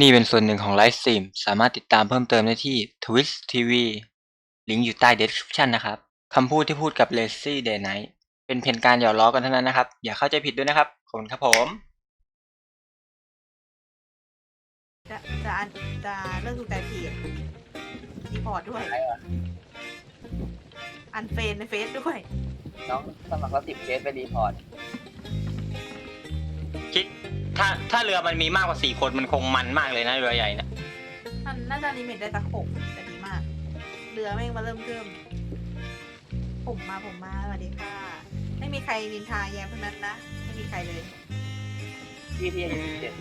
นี่เป็นส่วนหนึ่งของไลฟ์สตรีมสามารถติดตามเพิ่มเติมได้ที่ Twitch TV ลิงก์อยู่ใต้ description นะครับคำพูดที่พูดกับ Lazy Day Night เป็นเพียงการหยอกล้อกันเท่านั้นนะครับ อย่าเข้าใจผิดด้วยนะครับ ขอบคุณครับผมจะจะอันจะเลิกดูแต่เพจรีพอร์ตด้วย อันเฟนในเฟซด้วย น้องสมัครรับสิบเคสไปรีพอร์ตคิด ถ้าถ้าเรือมันมีมากกว่าสี่คนมันคงมันมากเลยนะเรือใหญ่นะมันน่าจะลิมิตได้สักหกแต่ดีมาก เรือแม่งมาเริ่มเริ่มผมมาผมมาสวัสดีค่ะ ไม่มีใครนินทาแย้มทั้งนั้นนะ ไม่มีใครเลย พี่พี่อายุสิบเจ็ด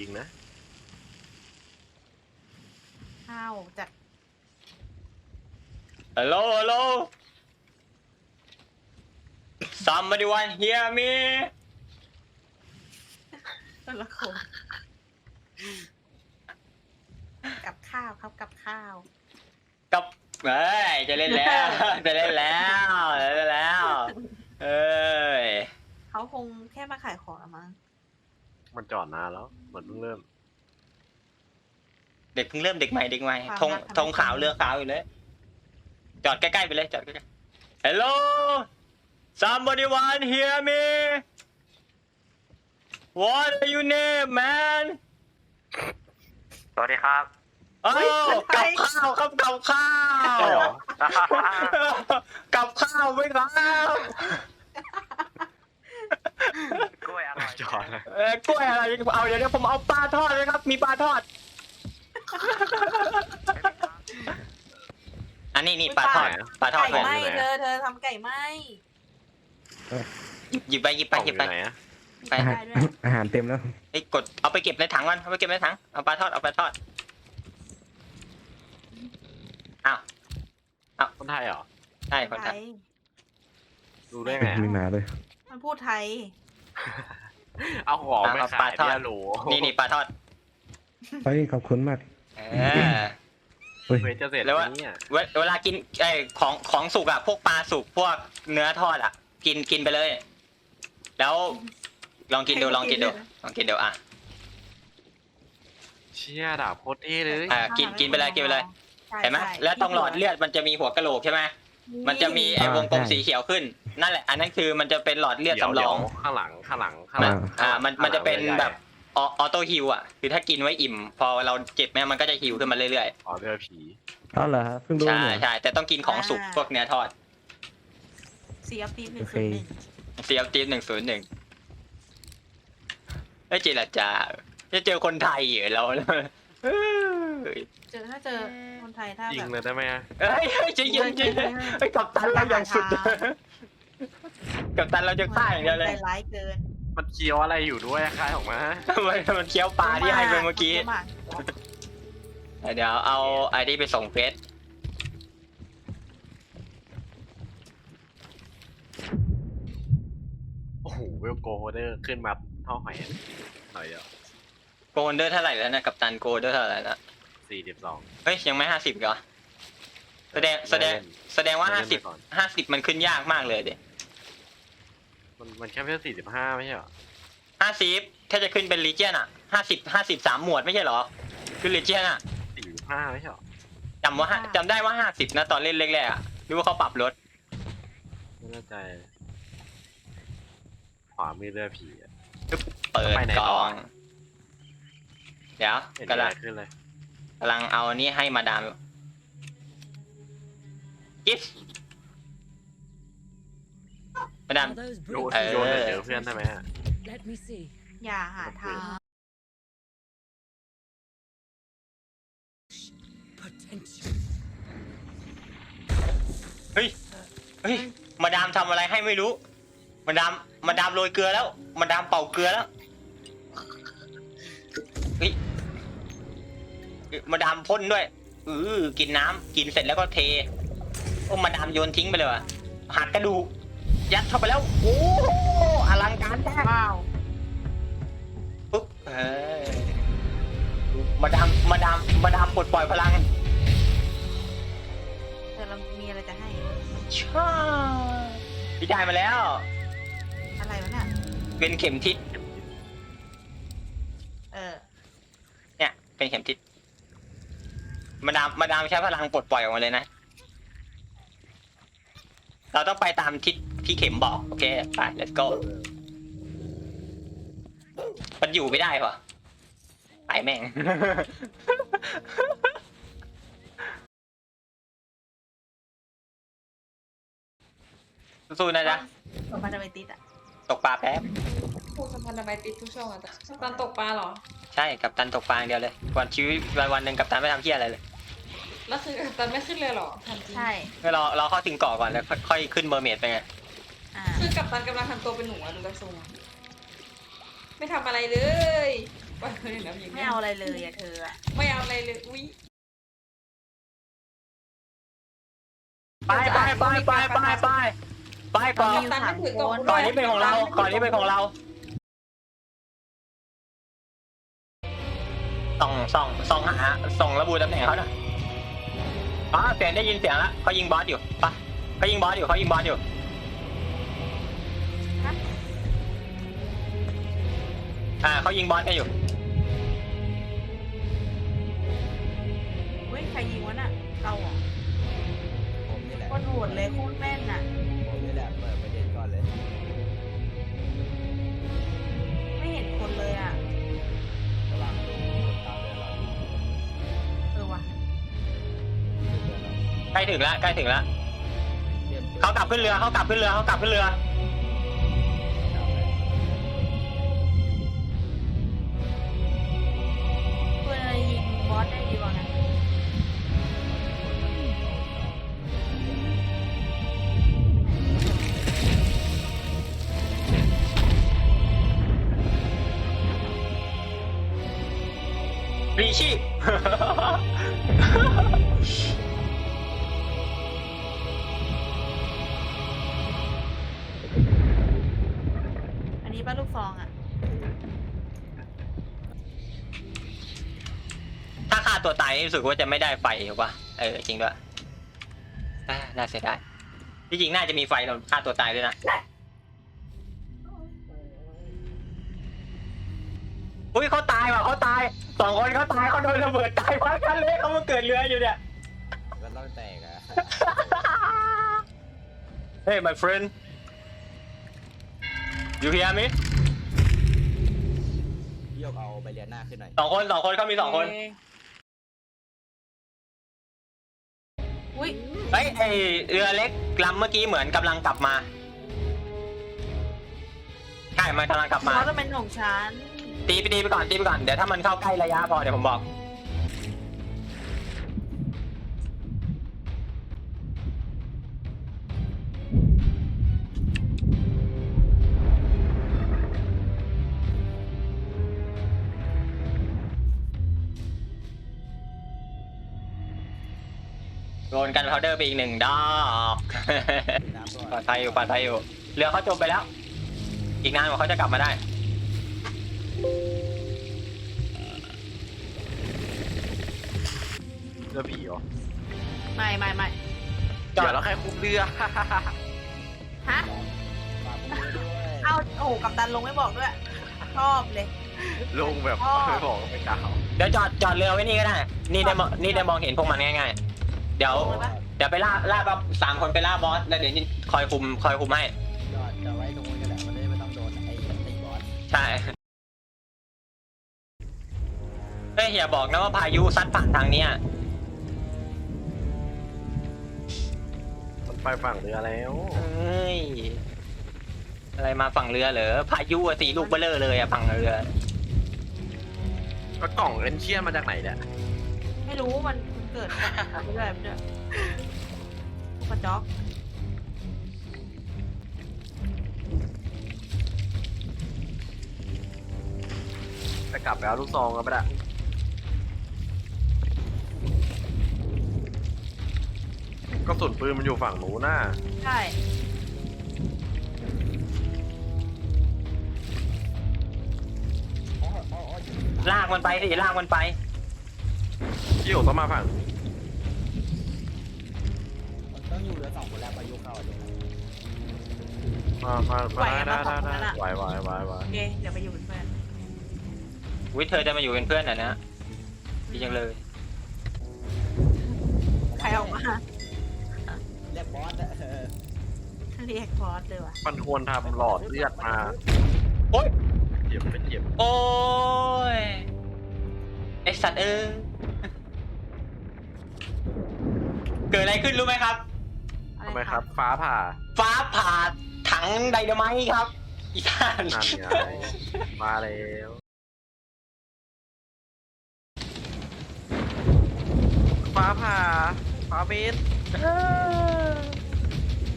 ยิงนะข้าวจากฮัลโหลฮัลโหล somebody want hear me ต้นละคนกับข้าวครับกับข้าวกับเอ้ยจะเล่นแล้ว จะเล่นแล้วจะเล่นแล้ว เอ้ย เขาคงแค่มาขายของละมั้ง มันจอดนานแล้ว เหมือนเพิ่งเริ่ม เด็กเพิ่งเริ่มเด็กใหม่เด็กใหม่ธงธงขาวเรือขาวอยู่เลย จอดใกล้ๆไปเลยจอดใกล้ๆ Hello somebody want hear me What are your name man สวัสดีครับอ้าวกับข้าวครับกับข้าวใช่เหรอ กับข้าวไหมครับ กล้วยอร่อยจอดเลยเออกล้วยอะไรเอาเดี๋ยวเดี๋ยวผมเอาปลาทอดเลยครับ มีปลาทอด อันนี้นี่ปลาทอดปลาทอดไก่ผมไหมเธอเธอทำไก่ไหมหยิบไปหยิบไปหยิบไปกล่องอยู่ไหนอะมีไปไก่อาหารด้วยอาหารเต็มแล้วเอ้ยกดเอาไปเก็บในถังก่อนเอาไปเก็บในถังเอาปลาทอดเอาปลาทอดอ้าวคนไทยเหรอใช่คนไทไทยยดูได้ไงมีอะมาเลยมันพูดไทย เอาของไม่ขายเนี่ยหรูนี่นี่ปลาทอดเฮ้ยขอบคุณมากเออเฮ้ยเวทจะเสร็จแล้วแล้วว่าเนี่ย เวเวลากินไอของของสุกอะพวกปลาสุกพวกเนื้อทอดอะกินกินไปเลย แล้วลองกินดูลองกินดูลองกินดูอะเชี่ยดาบโคตรเท่เลยอะกินกินไปเลยกินไปเลยใช่เห็นไหมใช่แล้วตรงหลอดเลือดมันจะมีหัวกะโหลกใช่ไหมมันจะมีไอ้วงกลมสีเขียวขึ้น นั่นแหละ อันนั้นคือมันจะเป็นหลอดเลือดเดี๋ยวสำรองเดี๋ยวข้างหลังข้างหลังข้างหลังอ่ามันมันจะเป็นข้างหลังแบบออโต้ฮิวอะคือถ้ากินไว้อิ่ม พอเราเจ็บแม่มันก็จะฮิวขึ้นมาเรื่อยอ๋อเรือผีเอาเหรอฮะเพิ่งๆรู้ใช่เนี่ย ใช่แต่ต้องกินของสุกพวกเนื้อทอดซีออฟตีหนึ่งโอเคศูนย์หนึ่งเซียบจีนหนึ่งศูนย์หนึ่งเอ้ยเจรจาจะเจอคนไทยเหรอเราเอ้ยเจอถ้าเจอคนไทยถ้ายิแบงบเลยได้ไหมอะเฮ้ยเฮ้ยใจเย็นใจเย็นเฮ้ยกับตันเราอย่างสุด กับตันเราจะฆ่าอย่างเดียวเลย ใจร้ายเกินมันเคี้ยวอะไรอยู่ด้วยคลายออกมา มันมันเคี้ยวปลาที่ให้ไปเมื่อกี้มากเดี๋ยวเอาไอ้นี่ไปส่งเฟสโอ้โหเวลโกเดอร์ขึ้นมาเท่าไหร่หน่อยเดียวโกลเดอร์เท่าไหร่แล้วนะกับตันโกลเดอร์เท่าไหร่แล้วสี่สิบสองเฮ้ยยังไม่ห้าสิบเหรอ แสดงแสดงแสดงว่าห้าสิบห้าสิบมันขึ้นยากมากเลยเด็ มันมันแค่เพียงสี่สิบห้าไม่ใช่เหรอห้าสิบถ้าจะขึ้นเป็นลีเจียนอะห้าสิบห้าสิบสามหมวดไม่ใช่เหรอคือลีเจียนอะสี่สิบห้าไม่ใช่เหรอจำว่าห้าจำได้ว่าห้าสิบนะตอนเล่นแรกๆอะหรือว่าเขาปรับลดไม่แน่ใจ ขวามือเรือผีอะ เปิดไปไหนกต่ล่อ อง เดี๋ยวเห็นกำอะไรลังขึ้นเลยกำลังเอาอันนี้ให้มาดามกิฟ มาดาม Are those โยน brutes? โยนแต่เจอเพื่อนใช่ไหมฮะ Let me see. อย่าหาทาง Potential. เฮ้ย เฮ้ย มาดามทำอะไรให้ไม่รู้ มาดาม มาดามโรยเกลือแล้ว มาดามเป่าเกลือแล้ว เฮ้ยเอ้ยมาดามพ่นด้วย อือกินน้ำกินเสร็จแล้วก็เท โอ้ มาดามโยนทิ้งไปเลยว่ะหักกระดูก ยัดเข้าไปแล้ว โอ้อลังการมากว้าวปุ๊บเฮ้ยมาดามมาดามมาดามปลดปล่อยพลังแต่เรามีอะไรจะให้ช่าพี่ได้มาแล้ว อะไรวะเนี่ยเป็นเข็มทิศ เออ เนี่ย เป็นเข็มทิศ มาดามมาดามใช้พลังปลดปล่อยออกมาเลยนะ เราต้องไปตามทิศ ที่เข็มบอก โอเคไป let's go มันอยู่ไม่ได้ปะไปแม่ง สู้ๆนะจ๊ะผมมาจะไปติดอะตกปลาแป๊บ พูดสัมพันธ์ทำไมติดทุกช่องอะกัปตันตกปลาเหรอ ใช่กับตันตกปลาอย่างเดียวเลย วันชีวิตวันวันหนึ่งกับตันไม่ทำเที่ยอะไรเลยแล้วคือกัปตันไม่ขึ้นเลยเหรอทันทีใช่ก็รอรอเข้าถึงเกาะก่อนแล้วค่อยค่อยขึ้นเมอร์เมดไปไงอ่าคือ กัปตันกำลังทำตัวเป็นหนูอะดูกระทรงอะไม่ทำอะไรเลยปล่อยเลยนะอย่างไม่เงี้ยเอาอะไรเลยอะเธออะไม่เอาอะไรเลยอุ้ยไปไปไปไปไปไปไปก่อนมีอยู่สามคนก่อนนี้เป็นของเราก่อนนี้เป็นของเราส่องส่องส่องหาส่องระบุตำแหน่งเขาหน่อยอ๋อเสียงได้ยินเสียงแล้วเขายิงบอสอยู่ปะเขายิงบอสอยู่เขายิงบอสอยู่ อ่าเขายิงบอสกันอยู่เฮ้ยใครยิงวะน่ะเราเหรอผมนี่แหละโคนโหดเลยโคตรแม่นน่ะผมนี่แหละ เปิดประเด็นก่อนเลย ไม่เห็นคนเลยอะระวังดูตามเรือเราเออว่ะใกล้ถึงแล้วใกล้ถึงแล้วเตรียมตัว เขากลับขึ้นเรือเขากลับขึ้นเรือเขากลับขึ้นเรือ รีชีพ อันนี้ป้าลูกซองอะ ถ้าฆ่าตัวตายนี่รู้สึกว่าจะไม่ได้ไฟถูกปะเออจริงด้วยอ่าน่าเสียดายที่จริงน่าจะมีไฟเราฆ่าตัวตายด้วยนะ อุ้ยเขาตายว่ะเขาตายสองคนเขาตายเขาโดนระเบิดตายพร้อมกันเลยเขามาเกิดเรืออยู่เนี่ย ก็ต้องแตกอะ Hey my friend you hear me พี่ยกเอาใบเรียนหน้าขึ้นหน่อย สองคนสองคนเขามีสองคนเอุ้ยเฮ้ยไอเรือเล็กลำเมื่อกี้เหมือนกำลังกลับมา ใช่มันกำลังกลับมาบอสจะเป็นของฉัน ตีไปตีไปก่อนตีไปก่อนเดี๋ยวถ้ามันเข้าใกล้ระยะพอเดี๋ยวผมบอก โดนกันพาวเดอร์ไปอีกหนึ่งดอกน้ำก่อนปลอดภัยอยู่ปลอดภัยอยู่เรือเขาจมไปแล้ว อีกนานกว่าเขาจะกลับมาได้ เรือผีเหรอไม่ไม่ไม่จอดเดี๋ยวเราแค่คุมเรือ ฮะ ฝากมือด้วยเอาโอ้โหกัปตันลงไม่บอกด้วย ชอบเลย ลงแบบอ๋อไม่บอกไม่กล่าวเดี๋ยวจอดจอดเรือไว้นี่ก็ได้ นี่ได้มองนี่ได้มองเห็นพวกมันง่ายๆ เดี๋ยวลงเลยปะเดี๋ยวไปล่าล่าบอสสามคนไปล่าบอสแล้วเดี๋ยวนี่คอยคุมคอยคุมให้ จอดจะไว้ตรงนู้นก็ได้มันได้ไม่ต้องโดนไอ้ไอ้บอสใช่เฮ้ยอย่าบอกนะว่าพายุซัดผ่านทางเนี้ย ไปฝั่งเรือแล้วเอ้ย อะไรมาฝั่งเรือเหรอ พายุอะตีลูกเบลเลอร์เลยอะฝั่งเรือก็กล่องเอนเชียนมาจากไหนเนี่ยไม่รู้มันเกิดไปเรื่อยไปเรื่อยกระจอกจะกลับไปเอาลูกซองกันไปละ ก็สุนปืนมันอยู่ฝั่งหนูหน่าใช่ลากมันไปสิลากมันไป เกี่ยวต้องมาฝั่งมามามาได้ได้ได้ได้ไหวไหวไหวไหวโอเคเดี๋ยวไปอยู่เป็นเพื่อนวิทเธอจะมาอยู่เป็นเพื่อนอะนะดีจังเลย ใครออกมา พี่แฮกพอร์ตเลยว่ะมันควรทำหลอดเลือดมาโอ๊ย เจ็บไม่เจ็บโอ้ยไอสัตว์เออเกิดอะไรขึ้นรู้ไหมครับ อะทำไมครับ ฟ้าผ่าฟ้าผ่าถังไดโนไมต์ครับ อีท่านนั่นไงมาแล้วฟ้าผ่าฟ้าเบสเ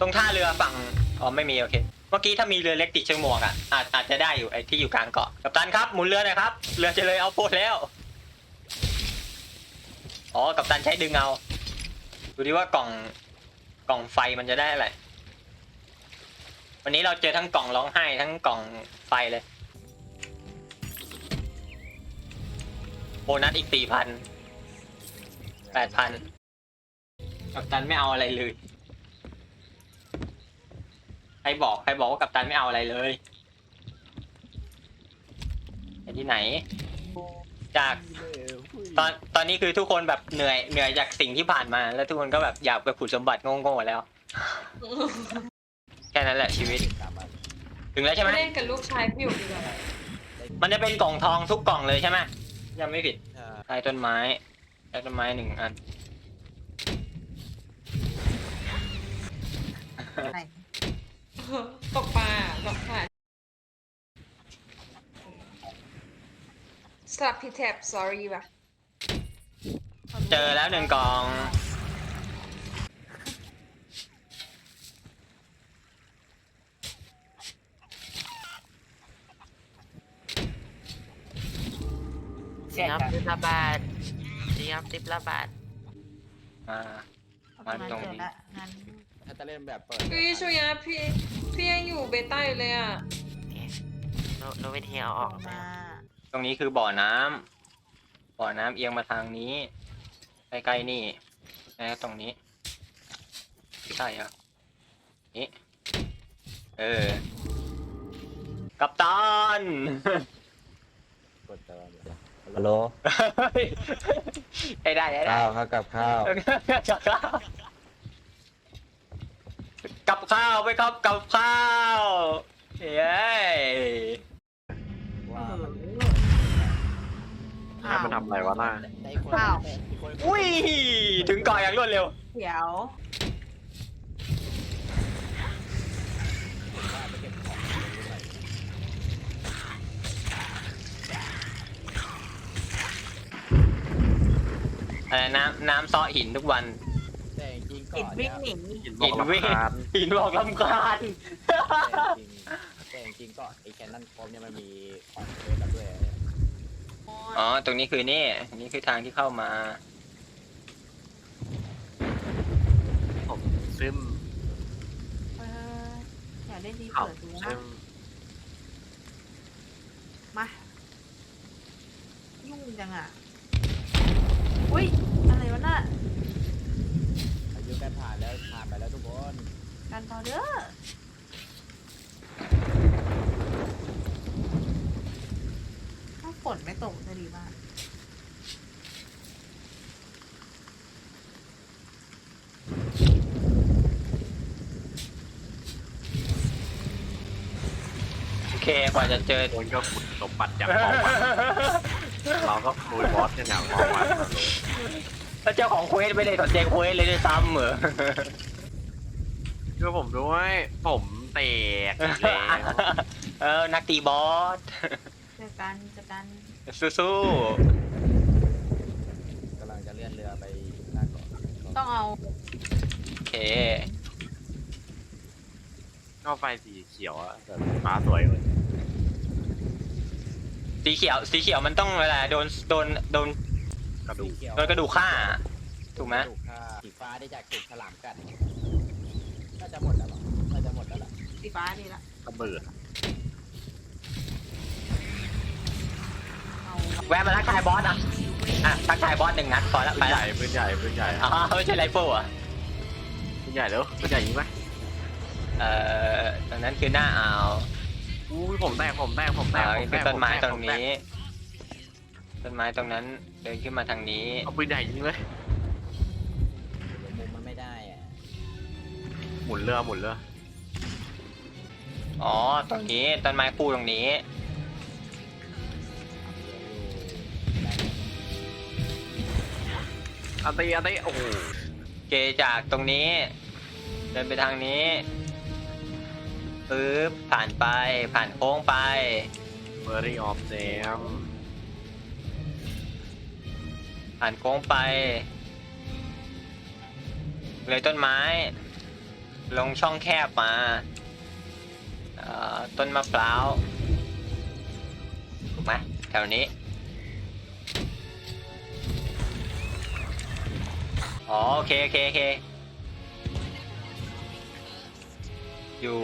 ตรงท่าเรือฝั่งอ๋อไม่มีโอเค เมื่อกี้ถ้ามีเรือเล็กติดเชิงหมวกอะอาจอาจจะได้อยู่ไอ้ที่อยู่กลางเกาะกัปตันครับหมุนเรือหน่อยครับเรือจะเลยเอาโพดแล้วอ๋อกัปตันใช้ดึงเอาดูดิว่ากล่องกล่องไฟมันจะได้อะไรวันนี้เราเจอทั้งกล่องร้องไห้ทั้งกล่องไฟเลยโบนัสอีกสี่พันแปดพันกัปตันไม่เอาอะไรเลย ใครบอกใครบอกว่ากัปตันไม่เอาอะไรเลยไปที่ไหน จากตอนตอนนี้คือทุกคนแบบเหนื่อยเหนื่อยจากสิ่งที่ผ่านมา แล้วทุกคนก็แบบอยากไปขุดสมบัติโง่ๆแล้ว แค่นั้นแหละชีวิตกลับมาถึงแล้วใช่ไหมเล่นกับลูกชายพี่อยู่ดีกว่ามันจะเป็นกล่องทองทุกกล่องเลยใช่ไหมยังไม่ผิดใช่ใต้ต้นไม้ใต้ต้นไม้หนึ่งอัน ไหน ตกปลาตกปลาส ลับพี่แท็บ sorry ว่ะเจอแล้วหนึ่งกล่องสี่ครับสิบละบาทสี่ครับสิบละบาทอ่าเอาตรงนั้นเจอละงั้นถ้าจะเล่นแบบเปิดพี่ชูยะพี่พี่ยังอยู่เบต้าอยู่เลยอะโนโนวิธีเอาออออกกมา ตรงนี้คือบ่อน้ำบ่อน้ำเอียงมาทางนี้ ใกล้ๆนี่แล้วตรงนี้ใช่เหรอนี่เออ กัปตัน กดเติมฮัลโหลได้ได้ได้ได้ข้าวครับกับข้าวกับข้าว กับข้าวไปครับกับข้าว เย้ว่ามั นอ้าวมันทำอะไรวะล่ะได้คนอ้าวได้คนอุ้ยถึงเก่อนอย่างรวดเร็ว เดี๋ยวว่าไปเก็บของด้วยอะไรน้ำน้ำซ้อหินทุกวัน แต่จริงๆก่ติอดนวิ่เนี่งยหนีหินบหิอกนวิ่งลำคาญหินบอกลำคาญแต่จริงๆก่อนไอ้แคนนันโคมเนี่ยมันมีของเล่นแล้วด้วยเนี่ย อ๋อ ตรงนี้คือนี่ นี่คือทางที่เข้ามา ผมซึมเอออยากเล่นดีเขาเปิดดูซึนะมมา ยุ่งจังอะ อุ้ย อะไรวะน่ะอายุการผ่านแล้วผ่านไปแล้วทุกคนการพอเดอร์ถ้าฝนไม่ตกจะดีมาก โอเค กว่าจะเจอโดนก็ขุดสมบัติจากของมันเราก็ลุยบอสเนี่ยอย่างของมันแล้วเจ้าของเควสไม่ได้สนใจเควสเลยด้วยซ้ำเหรอช่วยผมด้วยผมแตกแล้วเออ นักตีบอส เจอกันเจอกันเสู้กำลังจะเลื่อนเรือไปหน้าเกาะต้องเอาๆ โอเค ก็ไฟสีเขียวอะแต่ฟ้าสวยเลย สีเขียว สีเขียวมันต้องอะไรโดนโดนโดนกระดูกสีเขียวโดนกระดูกฆ่า ถูกไหมกระดูฆ่าสีฟ้าได้จากถูกฉลามกัดน่าจะหมดแล้วหรอน่าจะหมดแล้วล่ะสีฟ้านี่ละกระเบิดเอาแวะมาทักทายบอสอะ อะทักทายบอสหนึ่งนัดพอละปืไปนใหละญ่ปืนใหญ่ปืนใหญ่อ๋อไม่ใช่ไรเฟิลอะ ปืนใหญ่แล้วปืนใหญ่ยิงไหมเอ่อตรงนั้นคือหน้าอ่าว อุ้ยผมแตกผมแตกผมแตกอ่าผมแตคือกต้นไม้ผแตรงผมแนี้ ต้นไม้ตรงนั้น เดินขึ้นมาทางนี้ เอาปืนใหญ่ยิงเลยมุมมันไม่ได้อะหมุนเรือหมุนเรืออ๋อ ตรงนี้ ต้นไม้คู่ตรงนี้อันตีอันตีโอ้โหเกจากตรงนี้ เดินไปทางนี้ ปึ๊บผ่านไปผ่านโค้งไปเมอรี่ออฟเซมผ่านโค้งไป เลยต้นไม้ ลงช่องแคบมาเอ่อต้นมะพร้าวถูกไหมแถวนี้ อ๋อโอเคโอเคโอเค อยู่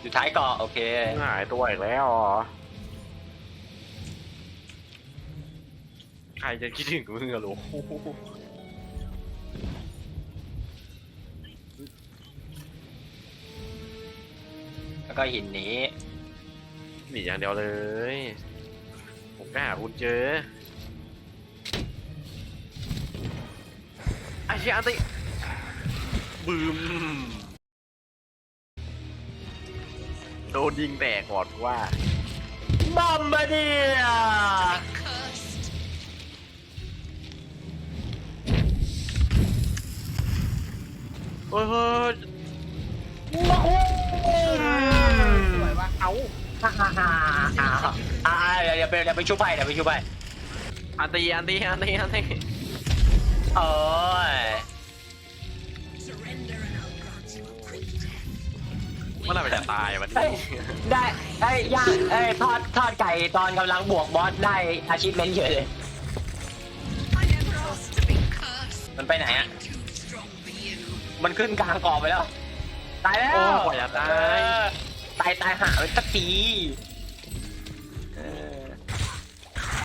อยู่ท้ายเกาะโอเค หายตัวอีกแล้วเหรอใครจะคิดถึงมึงอะลูกแล้วก็หินนี้ หนีอย่างเดียวเลย ผมก็หาคุณเจอไอ้เชี่ยอันตี บึมโดนยิงแตกก่อนว่าบอมบาเดียเฮ้ยเฮ้ยมาคุ้มสวยว่ะเอาฮ่าฮ่าฮ่าอ่าอ่าเดี๋ยวเดี๋ยวไปเดี๋ยวไปชุบไปเดี๋ยวไปชุบไปอันตีอันตีอันตีอันตีโอ้ย มื่อไหร่มันจะตายวันเฮ้นี้ยได้ไอ้ยย่างไอ้ยทอดทอดไก่ตอนกำลังบวกบอสได้อาชีพเมนเฉยเลยมันไปไหนอะมันขึ้นกลางเกาะไปแล้ว ตายแล้วโอ้กว่าจะตาย เออตายตายหาไปสักทีเออ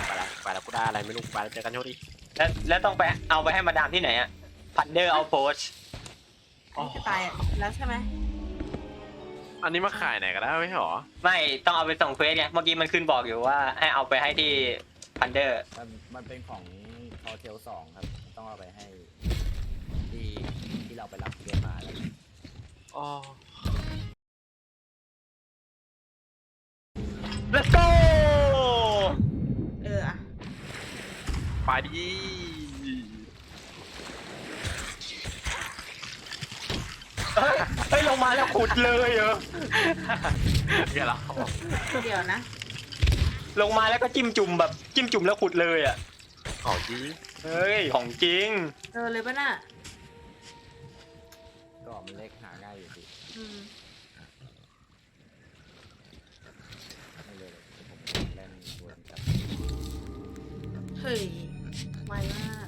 ไปแล้วไปแล้วกูได้อะไรไม่รู้ไปแล้วเจอกันโชคดีแล้วแล้วต้องไปเอาไปให้มาดามที่ไหนอะ พันเดอร์เอาโพสอันนี้จะตายแล้วใช่ไหม อันนี้มาขายไหนกันได้ไม่ใช่หรอ ไม่ต้องเอาไปส่งเควสเนี่ยเมื่อกี้มันขึ้นบอกอยู่ว่าให้เอาไปให้ที่พันเดอร์ มันมันเป็นของคอเทลสองครับ ต้องเอาไปให้ที่ที่เราไปรับเรียนมาแล้วอ๋อ let's go เอออะไปดิ เฮ้ยเฮ้ยลงมาแล้วขุดเลยเหรอเดี๋ยวเราเดี๋ยวนะ ลงมาแล้วก็จิ้มจุ่มแบบจิ้มจุ่มแล้วขุดเลยอะของจริงเฮ้ยของจริงเออเลยปะน่ะก็มันเล็กหาง่ายอยู่สิอืมไม่เลยผมเล่นวนกับเฮ้ยไวมาก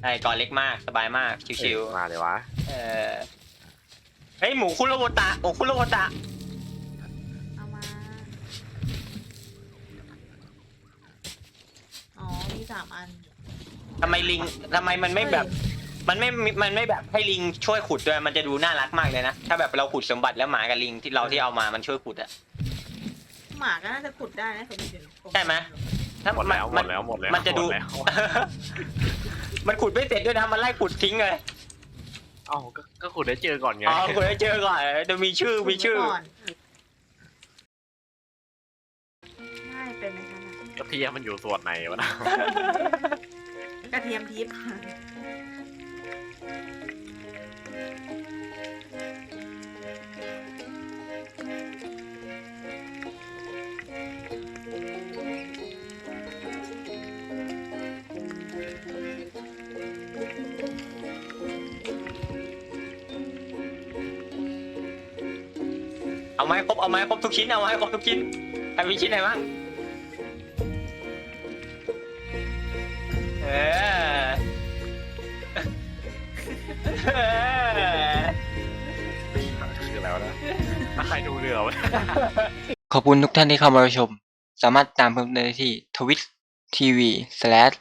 ใช่ก่อนเล็กมากสบายมากชิวมาเลยวะๆเออ เฮ้ยหมูคุโรโบตะหมูคุโรโบตะเอามา อ๋อ มีสามอันทำไมลิงทำไมมันไม่แบบ มันไม่มันไม่แบบให้ลิงช่วยขุดด้วยมันจะดูน่ารักมากเลยนะ ถ้าแบบเราขุดสมบัติแล้วหมากับลิงที่เราที่เอามามันช่วยขุดอะ หมาก็น่าจะขุดได้นะสมมติเดี๋ยวผมใช่ไหม ถ้าหมดแล้วหมมัดแล้วหมดแล้วมันจะดูหมแล้ว มันขุดไม่เสร็จด้วยนะ มันไล่ขุดทิ้งเลย เอ้าก็ก็ขุดได้เจอก่อนไง อ๋อขุดให้เจอก่อนจะมีชื่อมีชื่อขุดไว้ก่อนง่ายเป็นไหมคะน่ะกระเทียมมันอยู่ส่วนไหนวะนะกระเทียมทิพย์ เอาไม้ครบเอาไม้ครบทุกชิ้นเอาไม้ครบทุกชิ้นใครมีชิ้นไหนบ้างเออเออคืออะไรวะนะใครดูเรือวะขอบคุณทุกท่านที่เข้ามารับชม สามารถตามเพิ่มได้ที่ twitch tv slash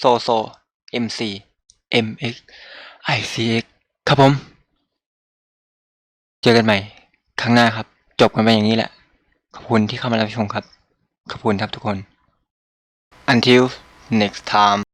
so so mc mx icx ครับผม เจอกันใหม่ ครั้งหน้าครับ จบกันไปอย่างนี้แหละ ขอบคุณที่เข้ามารับชมครับ ขอบคุณครับทุกคน until next time